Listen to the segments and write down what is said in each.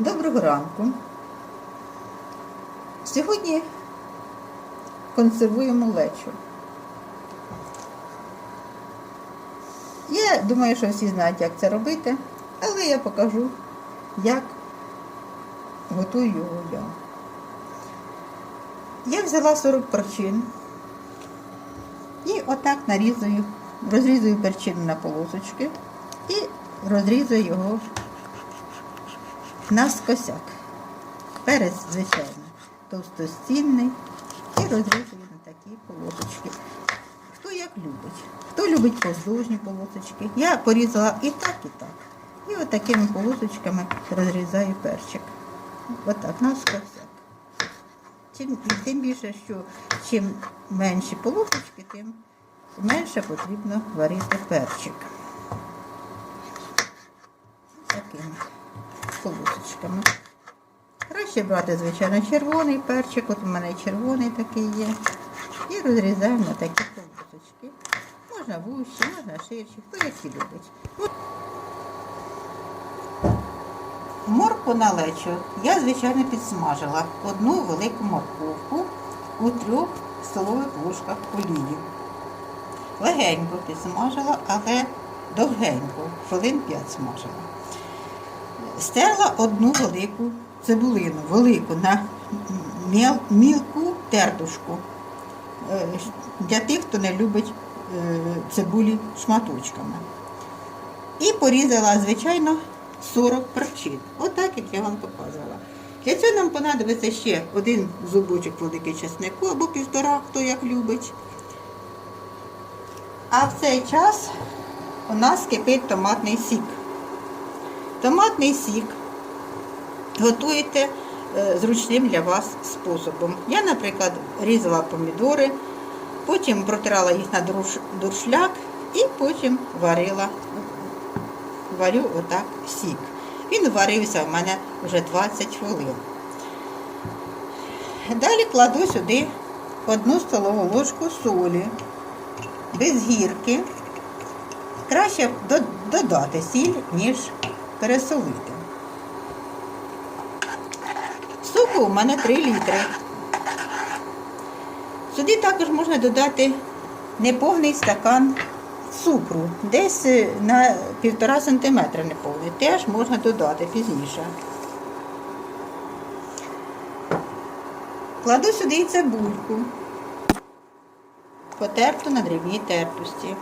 Доброго ранку. Сьогодні консервуємо лечо. Я думаю, що всі знають, як це робити, але я покажу, як готую його я. Я взяла 40 перчин і отак нарізую, розрізую перчину на полосочки і розрізую його наскосяк. Перець, звичайно, товстостінний і розрізую на такі полосочки. Хто як любить. Хто любить поздовжні полосочки. Я порізала і так, і так. І отакими полосочками розрізаю перчик. Отак, наскосяк. Чим, тим більше, що чим менші полосочки, тим менше потрібно варити перчик. Полосочками. Краще брати, звичайно, червоний перчик, от у мене червоний такий є. І розрізаємо на такі полосочки. Можна вущі, можна ширші, хто які любить. Морку на лечо я, звичайно, підсмажила одну велику морковку у трьох столових ложках олії. Легенько підсмажила, але довгенько, хвилин 5 смажила. Стерла одну велику цибулину, велику на міл- мілку тертушку. Е, Для тих, хто не любить е, цибулі шматочками. І порізала, звичайно, 40 перчин. Отак, як я вам показувала. Для цього нам понадобиться ще один зубочок великий чеснику або півтора, хто як любить. А в цей час у нас кипить томатний сік. Томатний сік готуєте е, зручним для вас способом. Я, наприклад, різала помідори, потім протирала їх на дуршляк і потім варила, варю отак сік. Він варився в мене вже 20 хвилин. Далі кладу сюди одну столову ложку солі без гірки. Краще додати сіль, ніж пересолити. Соку у мене 3 літри. Сюди також можна додати неповний стакан цукру, десь е, на 1,5 см неповний. Теж можна додати пізніше. Кладу сюди і цибульку, потерту на дрібній тертості.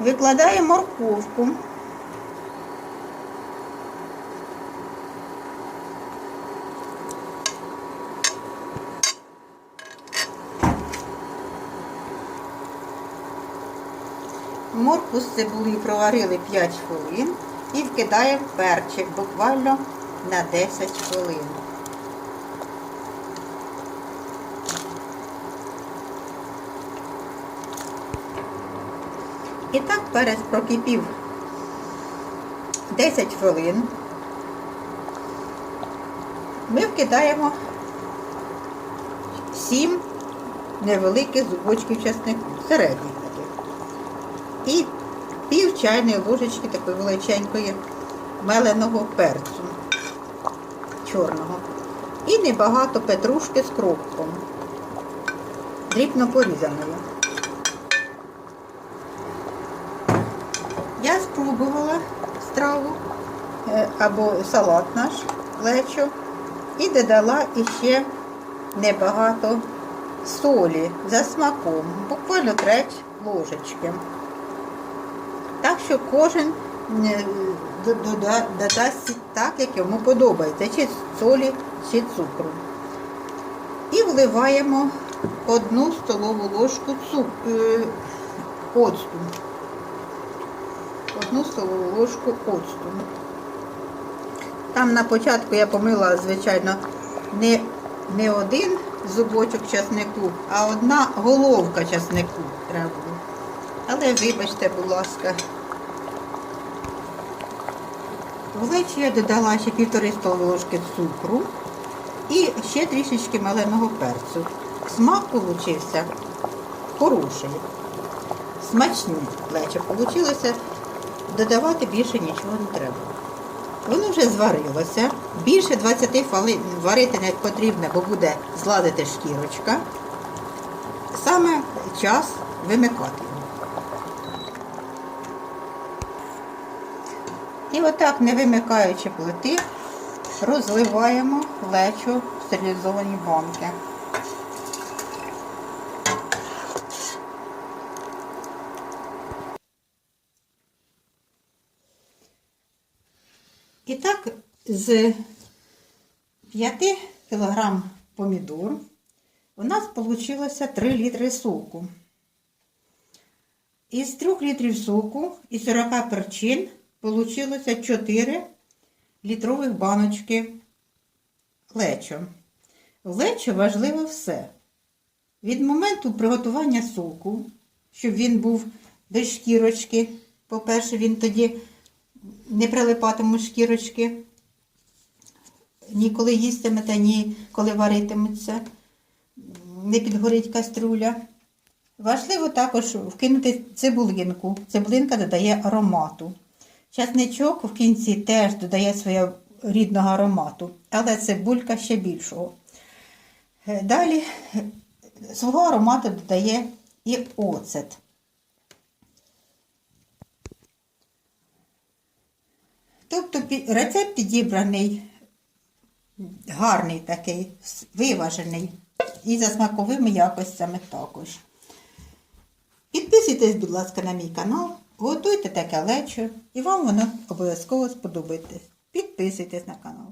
Викладаю морковку. Моркву з цибулею проварили 5 хвилин і вкидаємо перчик буквально на 10 хвилин. І так перець прокипів 10 хвилин. Ми вкидаємо 7 невеликих зубочків чеснику, середніх. І пів чайної ложечки такої величенької меленого перцю чорного. І небагато петрушки з кропком, дрібно порізаної. Я спробувала страву е, або салат наш лечо і додала іще небагато солі за смаком, буквально треть ложечки. Так що кожен е, до- дода- додасть так, як йому подобається, чи солі, чи цукру. І вливаємо одну столову ложку цук... е, оцту одну столову ложку оцту. Там на початку я помила, звичайно, не, не один зубочок часнику, а одна головка часнику треба було. Але вибачте, будь ласка. В я додала ще півтори столові ложки цукру і ще трішечки маленого перцю. Смак получився хороший. Смачні лечо получилося. Додавати більше нічого не треба. Воно вже зварилося. Більше 20 хвилин варити не потрібно, бо буде зладити шкірочка. Саме час вимикати. І отак, не вимикаючи плити, розливаємо лечо в стерилізовані банки. І так, з 5 кг помідор у нас вийшло 3 літри соку. Із 3 літрів соку і 40 перчин вийшло 4 літрових баночки лечо. В лечо важливо все. Від моменту приготування соку, щоб він був без шкірочки, по-перше, він тоді не прилипатимуть шкірочки, ні коли їстимете, ні коли варитиметься, не підгорить каструля. Важливо також вкинути цибулинку. Цибулинка додає аромату. Часничок в кінці теж додає свого рідного аромату, але цибулька ще більшого. Далі свого аромату додає і оцет. Тобто рецепт підібраний гарний такий, виважений. І за смаковими якостями також. Підписуйтесь, будь ласка, на мій канал, готуйте таке лечо, і вам воно обов'язково сподобається. Підписуйтесь на канал.